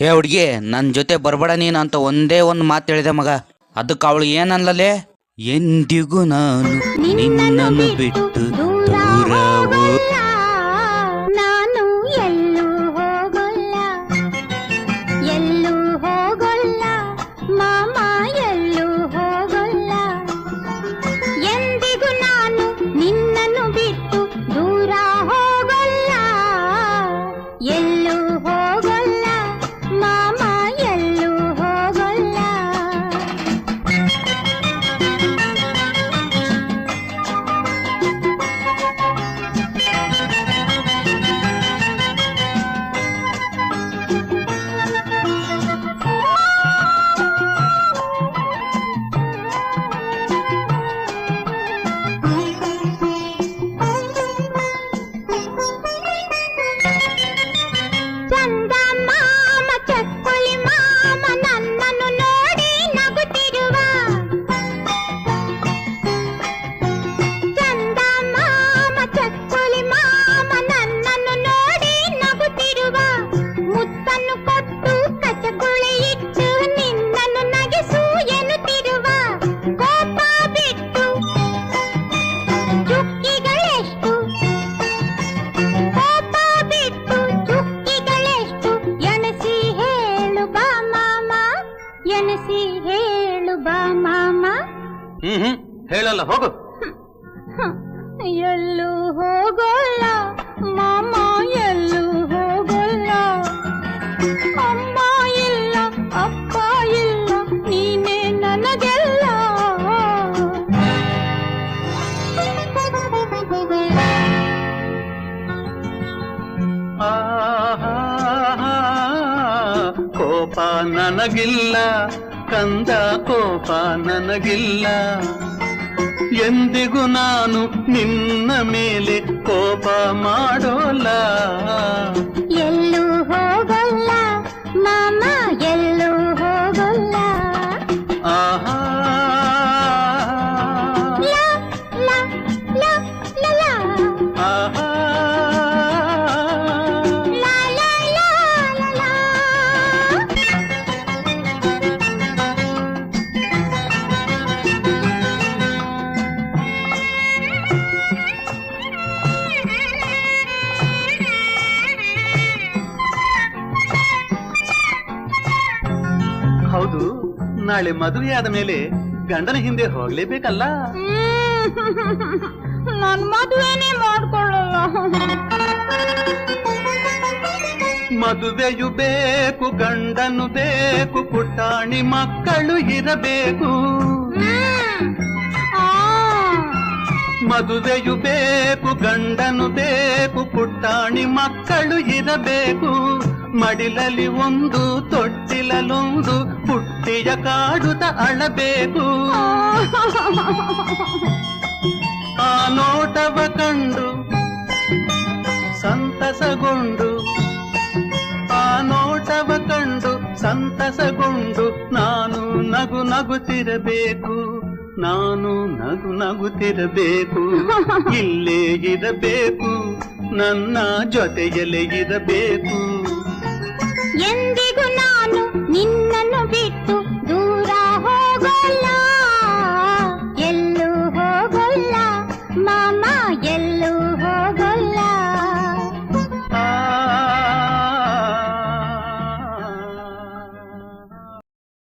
ಏ ಹುಡ್ಗಿ ನನ್ನ ಜೊತೆ ಬರಬೇಡ ನೀನು ಅಂತ ಒಂದೇ ಒಂದು ಮಾತು ಹೇಳಿದೆ ಮಗ. ಅದಕ್ಕೆ ಅವಳು ಏನನ್ಲಲೇ? ಎಂದಿಗೂ ನಾನು ನಿನ್ನನ್ನು ಬಿಟ್ಟು ಎಣಸಿ ಹೇಳು ಬಾ ಮಾಮ. ಹ್ಮ್ ಹ್ಮ್ ಹೇಳಲ್ಲ ಹೋಗು. ಹ, ಎಲ್ಲೂ ಹೋಗೋಲ್ಲ ಕೋಪ ನನಗಿಲ್ಲ ಕಂದ ಕೋಪ ನನಗಿಲ್ಲ. ಎಂದಿಗೂ ನಾನು ನಿನ್ನ ಮೇಲೆ ಕೋಪ ಮಾಡೋಲ್ಲ. ಎಲ್ಲೂ ಹೋಗಲ್ಲ ಮಾಮ ಎಲ್ಲೂ ಹೋಗಲ್ಲ. ಆಹಾ. ಆಹಾ ಹೌದು. ನಾಳೆ ಮದುವೆ ಆದ ಮೇಲೆ ಗಂಡನ ಹಿಂದೆ ಹೋಗ್ಲೇಬೇಕಲ್ಲ? ನನ್ ಮದುವೆನೇ ಮಾಡ್ಕೊಳ್ಳಲ್ಲ. ಮದುವೆಯು ಬೇಕು ಗಂಡನು ಬೇಕು ಪುಟಾಣಿ ಮಕ್ಕಳು ಇರಬೇಕು. ಮದುವೆಯು ಬೇಕು ಗಂಡನು ಬೇಕು ಪುಟ್ಟಾಣಿ ಮಕ್ಕಳು ಇರಬೇಕು. ಮಡಿಲಲ್ಲಿ ಒಂದು ತೊಟ್ಟಿಲೊಂದು ಪುಟ್ಟಿಯ ಕಾಡುತ್ತ ಅಳಬೇಕು. ಆ ನೋಟವ ಕಂಡು, ಸಂತಸಗೊಂಡು, ಆ ನೋಟವ ಕಂಡು, ಸಂತಸಗೊಂಡು ನಾನು ನಗು ನಗುತ್ತಿರಬೇಕು, ನಾನು ನಗು ನಗುತ್ತಿರಬೇಕು. ಇಲ್ಲೇ ಇರಬೇಕು, ನನ್ನ ಜೊತೆಯಲ್ಲೇ ಇರಬೇಕು. ಎಂದಿಗೂ ನಾನು ನಿನ್ನ